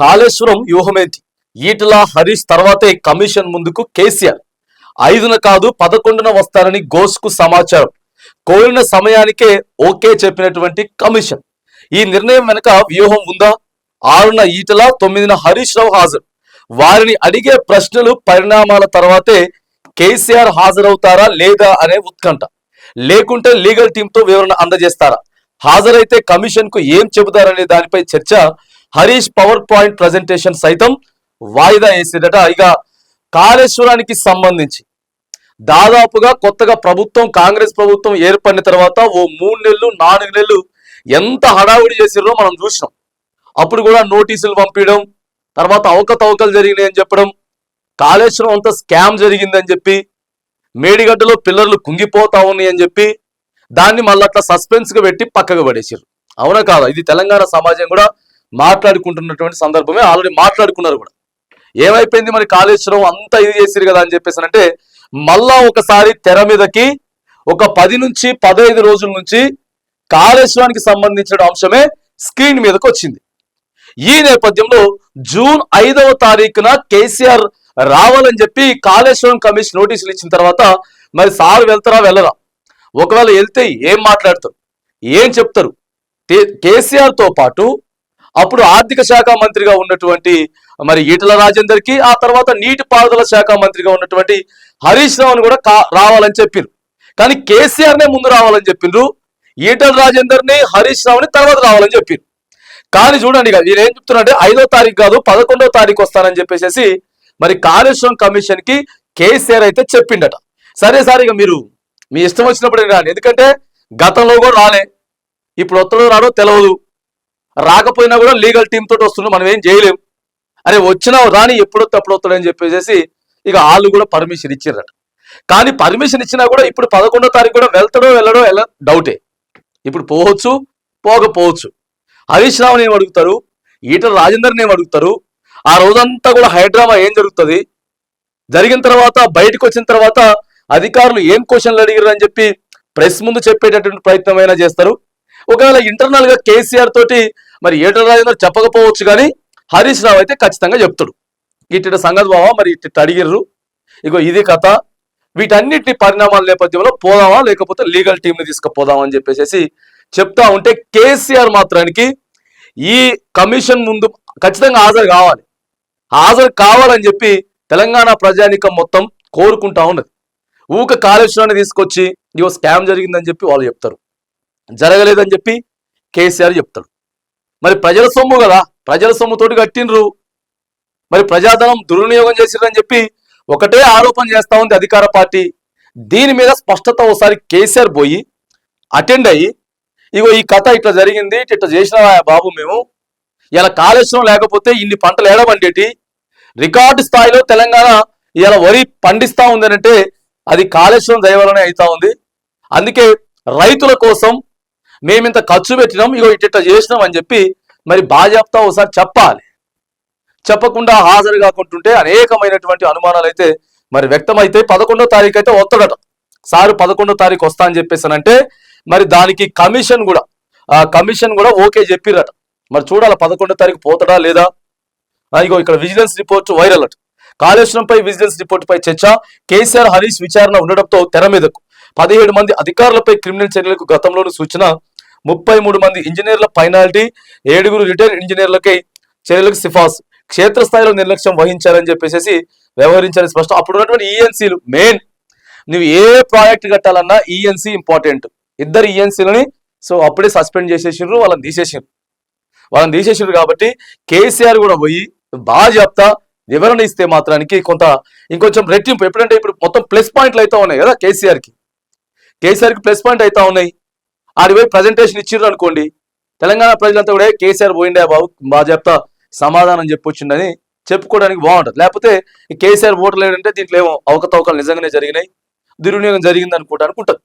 కాళేశ్వరం వ్యూహమేంటి? ఈటల హరీష్ తర్వాతే కమిషన్ ముందుకు కేసీఆర్. ఐదున కాదు పదకొండున వస్తారని ఘోష్కు సమాచారం. కోరిన సమయానికే ఓకే చెప్పినటువంటి కమిషన్. ఈ నిర్ణయం వెనుక వ్యూహం ఉందా? ఆరున ఈటల తొమ్మిదిన హరీష్ రావు హాజరు. వారిని అడిగే ప్రశ్నలు పరిణామాల తర్వాతే కేసీఆర్ హాజరవుతారా లేదా అనే ఉత్కంఠ. లేకుంటే లీగల్ టీంతో వివరణ అందజేస్తారా? హాజరైతే కమిషన్కు ఏం చెబుతారనే దానిపై చర్చ హరీష్ పవర్ పాయింట్ ప్రజెంటేషన్ సైతం వాయిదా వేసేదట. ఇక కాళేశ్వరానికి సంబంధించి దాదాపుగా కొత్తగా ప్రభుత్వం కాంగ్రెస్ ప్రభుత్వం ఏర్పడిన తర్వాత ఓ మూడు నెలలు నాలుగు నెలలు ఎంత హడావుడి చేసిరో మనం చూసినాం. అప్పుడు కూడా నోటీసులు పంపించడం తర్వాత అవకతవకలు జరిగినాయని చెప్పడం కాళేశ్వరం అంతా స్కామ్ జరిగిందని చెప్పి మేడిగడ్డలో పిల్లర్లు కుంగిపోతా ఉన్నాయి అని చెప్పి దాన్ని మళ్ళీ అట్లా సస్పెన్స్గా పెట్టి పక్కకు పడేసారు అవునా కాదా? ఇది తెలంగాణ సమాజం కూడా మాట్లాడుకుంటున్నటువంటి సందర్భమే ఆల్రెడీ మాట్లాడుకున్నారు కూడా. ఏమైపోయింది మరి కాళేశ్వరం అంతా ఇది చేసిరు కదా అని చెప్పేసి అంటే మళ్ళా ఒకసారి తెర మీదకి ఒక పది నుంచి పదహైదు రోజుల నుంచి కాళేశ్వరానికి సంబంధించిన అంశమే స్క్రీన్ మీదకి వచ్చింది. ఈ నేపథ్యంలో జూన్ ఐదవ తారీఖున కేసీఆర్ రావాలని చెప్పి కాళేశ్వరం కమిషన్ నోటీసులు ఇచ్చిన తర్వాత మరి సార్ వెళ్తారా వెళ్ళరా? ఒకవేళ వెళ్తే ఏం మాట్లాడతారు? ఏం చెప్తారు? కేసీఆర్తో పాటు అప్పుడు ఆర్థిక శాఖ మంత్రిగా ఉన్నటువంటి మరి ఈటల రాజేందర్కి ఆ తర్వాత నీటిపారుదల శాఖ మంత్రిగా ఉన్నటువంటి హరీష్ రావుని కూడా కా- రావాలని చెప్పిండ్రు కానీ కేసీఆర్ నే ముందు రావాలని చెప్పిండ్రు ఈటల రాజేందర్ని హరీష్ రావుని తర్వాత రావాలని చెప్పిండ్రు కానీ చూడండి ఇక నేను ఏం చెప్తున్నారంటే ఐదో తారీఖు కాదు పదకొండో తారీఖు వస్తానని చెప్పేసి మరి కాళేశ్వరం కమిషన్కి కేసీఆర్ అయితే చెప్పిండట. సరే సార్ ఇక మీరు మీ ఇష్టం వచ్చినప్పుడే రాని ఎందుకంటే గతంలో కూడా రాలే. ఇప్పుడు వస్తాడో రాడో తెలియదు రాకపోయినా కూడా లీగల్ టీమ్ తోటి వస్తున్నాడు మనం ఏం చేయలేం. అరే వచ్చినా రాని ఎప్పుడో తప్పుడు వస్తాడని చెప్పేసి ఇక వాళ్ళు కూడా పర్మిషన్ ఇచ్చారట కానీ పర్మిషన్ ఇచ్చినా కూడా ఇప్పుడు పదకొండో తారీఖు కూడా వెళ్తాడో వెళ్ళడో వెళ్ళ డౌటే. ఇప్పుడు పోవచ్చు పోకపోవచ్చు. హరీష్ రావుని ఏం అడుగుతారు? ఈటల రాజేందర్ని ఏం అడుగుతారు? ఆ రోజంతా కూడా హైడ్రామా ఏం జరుగుతుంది? జరిగిన తర్వాత బయటకు వచ్చిన తర్వాత అధికారులు ఏం క్వశ్చన్లు అడిగారు అని చెప్పి ప్రెస్ ముందు చెప్పేటటువంటి ప్రయత్నం అయినా చేస్తారు? ఒకవేళ ఇంటర్నల్గా కేసీఆర్ తోటి మరి ఈటల రాజేందర్ చెప్పకపోవచ్చు కానీ హరీష్ రావు అయితే ఖచ్చితంగా చెప్తాడు. ఇటు సంగతి బావా మరి ఇటు అడిగిర్రు. ఇగో ఇది కథ. వీటన్నిటి పరిణామాల నేపథ్యంలో పోదామా లేకపోతే లీగల్ టీంని తీసుకుపోదామా అని చెప్పేసి చెప్తా ఉంటే కేసీఆర్ మాత్రానికి ఈ కమిషన్ ముందు ఖచ్చితంగా హాజరు కావాలి. హాజరు కావాలని చెప్పి తెలంగాణ ప్రజానికం మొత్తం కోరుకుంటా ఉన్నది. ఊక కాళేశ్వరాన్ని తీసుకొచ్చి ఇవో స్కామ్ జరిగిందని చెప్పి వాళ్ళు చెప్తారు. జరగలేదని చెప్పి కేసీఆర్ చెప్తాడు. మరి ప్రజల సొమ్ము కదా ప్రజల సొమ్ముతోటి కట్టినరు మరి ప్రజాధనం దుర్వినియోగం చేసిరని చెప్పి ఒకటే ఆరోపణ చేస్తా ఉంది అధికార పార్టీ. దీని మీద స్పష్టత ఒకసారి కేసీఆర్ పోయి అటెండ్ అయ్యి ఇగో ఈ కథ ఇట్లా జరిగింది ఇట్లా చేసిన బాబు మేము? ఇలా కాళేశ్వరం లేకపోతే ఇన్ని పంటలు ఏడబండేటి రికార్డు స్థాయిలో తెలంగాణ ఇలా వరి పండిస్తా ఉందనంటే అది కాళేశ్వరం దయవలనే అవుతా ఉంది. అందుకే రైతుల కోసం మేమింత ఖర్చు పెట్టినాం ఇగో ఇట్ట చేసినాం అని చెప్పి మరి బాజాప్తా ఒకసారి చెప్పాలి. చెప్పకుండా హాజరు కాకుంటుంటే అనేకమైనటువంటి అనుమానాలు అయితే మరి వ్యక్తమైతే పదకొండో తారీఖు అయితే వస్తాడట. సారు పదకొండో తారీఖు వస్తా అని చెప్పేసానంటే మరి దానికి కమిషన్ కూడా ఆ కమిషన్ కూడా ఓకే చెప్పిరట. మరి చూడాలి పదకొండో తారీఖు పోతాడా లేదా? ఇగో ఇక్కడ విజిలెన్స్ రిపోర్ట్ వైరల్ అట. కాళేశ్వరంపై విజిలెన్స్ రిపోర్టుపై చర్చ కేసీఆర్ హరీష్ విచారణ ఉండడంతో తెర మీదకు. పదిహేడు మంది అధికారులపై క్రిమినల్ చర్యలకు గతంలోనూ సూచన ముప్పై మూడు మంది ఇంజనీర్ల పైనాల్టీ ఏడుగురు రిటైర్డ్ ఇంజనీర్లకి చర్యలకు సిఫార్సు. క్షేత్రస్థాయిలో నిర్లక్ష్యం వహించారని చెప్పేసి వ్యవహరించాలని స్పష్టం. అప్పుడు ఉన్నటువంటి ఈఎన్సీలు మెయిన్. నువ్వు ఏ ప్రాజెక్ట్ కట్టాలన్నా ఈఎన్సీ ఇంపార్టెంట్. ఇద్దరు ఈఎన్సీలని సో అప్పుడే సస్పెండ్ చేసేసిండ్రు వాళ్ళని తీసేసారు వాళ్ళని తీసేసిండ్రు కాబట్టి కేసీఆర్ కూడా పోయి బాగా చెప్తా వివరణ ఇస్తే మాత్రానికి కొంత ఇంకొంచెం రెట్టింపు. ఎప్పుడంటే ఇప్పుడు మొత్తం ప్లస్ పాయింట్లు అయితే ఉన్నాయి కదా కేసీఆర్కి కేసీఆర్కి ప్లస్ పాయింట్ అయితే ఉన్నాయి. ఆడి పోయి ప్రజెంటేషన్ ఇచ్చిర్రు అనుకోండి తెలంగాణ ప్రజలంతా కూడా కేసీఆర్ పోయిండే బాబు? బాగా చెప్తా సమాధానం చెప్పొచ్చిండని చెప్పుకోవడానికి బాగుంటుంది. లేకపోతే కేసీఆర్ ఓటర్లు ఏంటంటే దీంట్లో ఏమో అవకతవకలు నిజంగానే జరిగినాయి దుర్వినియోగం జరిగింది అనుకుంటా అనుకుంటారు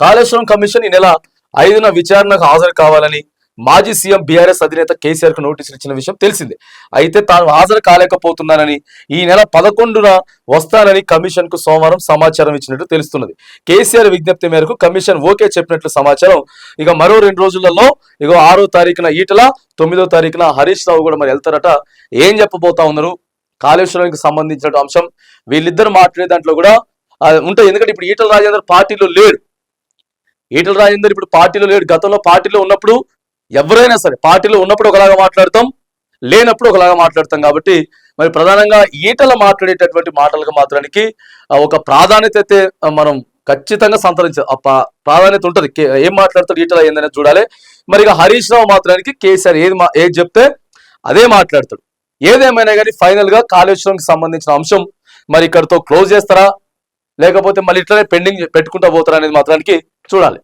కాళేశ్వరం కమిషన్ ఈ నెల ఐదున విచారణకు హాజరు కావాలని మాజీ సీఎం బీఆర్ఎస్ అధినేత కేసీఆర్కు నోటీసులు ఇచ్చిన విషయం తెలిసిందే. అయితే తాను హాజరు కాలేకపోతున్నానని ఈ నెల పదకొండున వస్తానని కమిషన్కు సోమవారం సమాచారం ఇచ్చినట్టు తెలుస్తున్నది. కేసీఆర్ విజ్ఞప్తి మేరకు కమిషన్ ఓకే చెప్పినట్లు సమాచారం. ఇక మరో రెండు రోజులలో ఇక ఆరో తారీఖున ఈటల తొమ్మిదో తారీఖున హరీష్ రావు కూడా మరి వెళ్తారట. ఏం చెప్పబోతా ఉన్నారు? కాళేశ్వరానికి సంబంధించిన అంశం. వీళ్ళిద్దరు మాట్లాడే దాంట్లో కూడా ఉంటాయి. ఎందుకంటే ఇప్పుడు ఈటల రాజేందర్ పార్టీలో లేడు. ఈటల రాజేందర్ ఇప్పుడు పార్టీలో లేడు. గతంలో పార్టీలో ఉన్నప్పుడు ఎవరైనా సరే పార్టీలో ఉన్నప్పుడు ఒకలాగా మాట్లాడతాం లేనప్పుడు ఒకలాగా మాట్లాడతాం కాబట్టి మరి ప్రధానంగా ఈటల మాట్లాడేటటువంటి మాటలకు మాత్రానికి ఒక ప్రాధాన్యత అయితే మనం ఖచ్చితంగా సంతరించ ఆ ప్రాధాన్యత ఉంటుంది. ఏం మాట్లాడతాడు ఈటల ఏందనేది చూడాలి. మరి ఇక హరీష్ రావు మాత్రానికి కేసీఆర్ ఏది మా- ఏది చెప్తే అదే మాట్లాడతాడు. ఏదేమైనా కానీ ఫైనల్గా కాళేశ్వరంకి సంబంధించిన అంశం మరి ఇక్కడతో క్లోజ్ చేస్తారా? లేకపోతే మళ్ళీ ఇట్లనే పెండింగ్ పెట్టుకుంటా పోతారా అనేది మాత్రానికి చూడాలి.